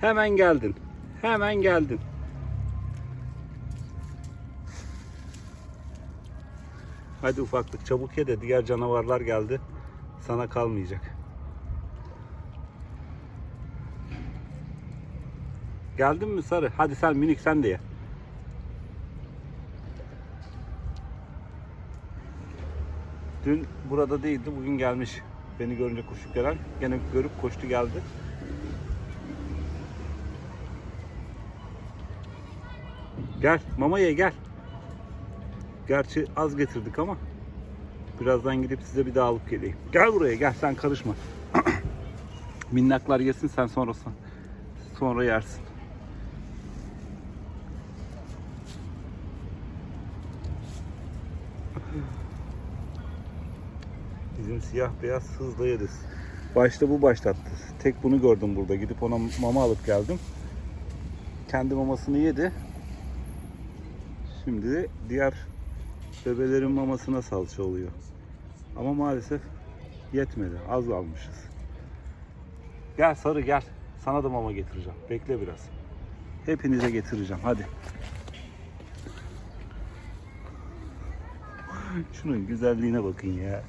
Hemen geldin. Hemen geldin. Hadi ufaklık çabuk ye de diğer canavarlar geldi. Sana kalmayacak. Geldin mi sarı? Hadi sen minik sen de ye. Dün burada değildi, bugün gelmiş. Beni görünce koşup gelen. Gene görüp koştu geldi. Gel, mama ye gel. Gerçi az getirdik ama birazdan gidip size bir daha alıp geleyim. Gel buraya gel sen karışma. Minnaklar yesin sen sonrası. Sonra yersin. Bizim siyah beyaz hızla yeriz. Başta bu başlattı. Tek bunu gördüm burada. Gidip ona mama alıp geldim. Kendi mamasını yedi. Şimdi diğer bebelerin mamasına salça oluyor. Ama maalesef yetmedi. Az almışız. Gel sarı gel. Sana da mama getireceğim. Bekle biraz. Hepinize getireceğim. Hadi. Şunun güzelliğine bakın ya.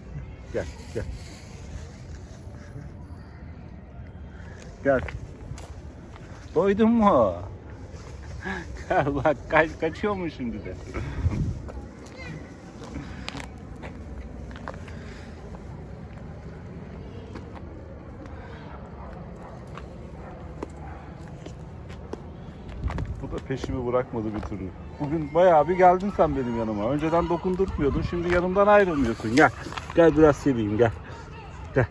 Gel gel. Gel. Doydun mu? Bak kaç, kaçıyor mu şimdi de? Bu da peşimi bırakmadı bir türlü. Bugün bayağı bir geldin sen benim yanıma. Önceden dokundurtmuyordun. Şimdi yanımdan ayrılmıyorsun. Gel. Gel biraz seveyim gel. Gel.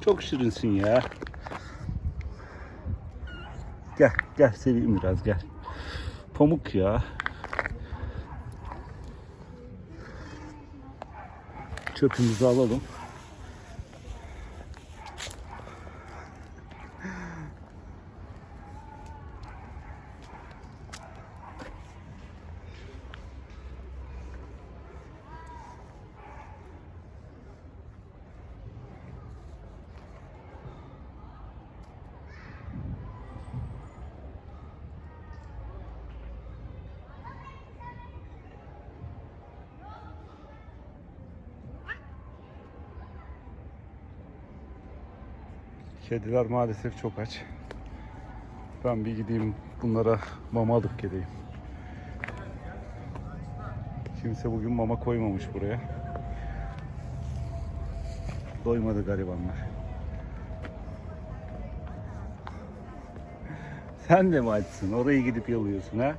Çok şirinsin ya. Gel, gel seveyim biraz gel. Pamuk ya. Çöpümüzü alalım. Kediler maalesef çok aç. Ben bir gideyim bunlara mama alıp geleyim. Kimse bugün mama koymamış buraya. Doymadı garibanlar. Sen de mi açsın? Orayı gidip yalıyorsun ha?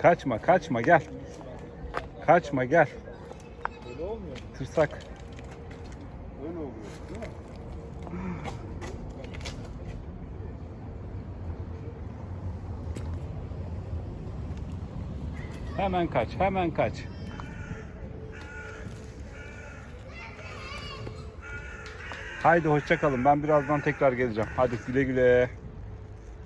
Kaçma, kaçma gel. Kaçma gel. Öyle olmuyor. Tırsak. Öyle oluyor değil mi? Hemen kaç, hemen kaç. Haydi hoşça kalın. Ben birazdan tekrar geleceğim. Hadi güle güle.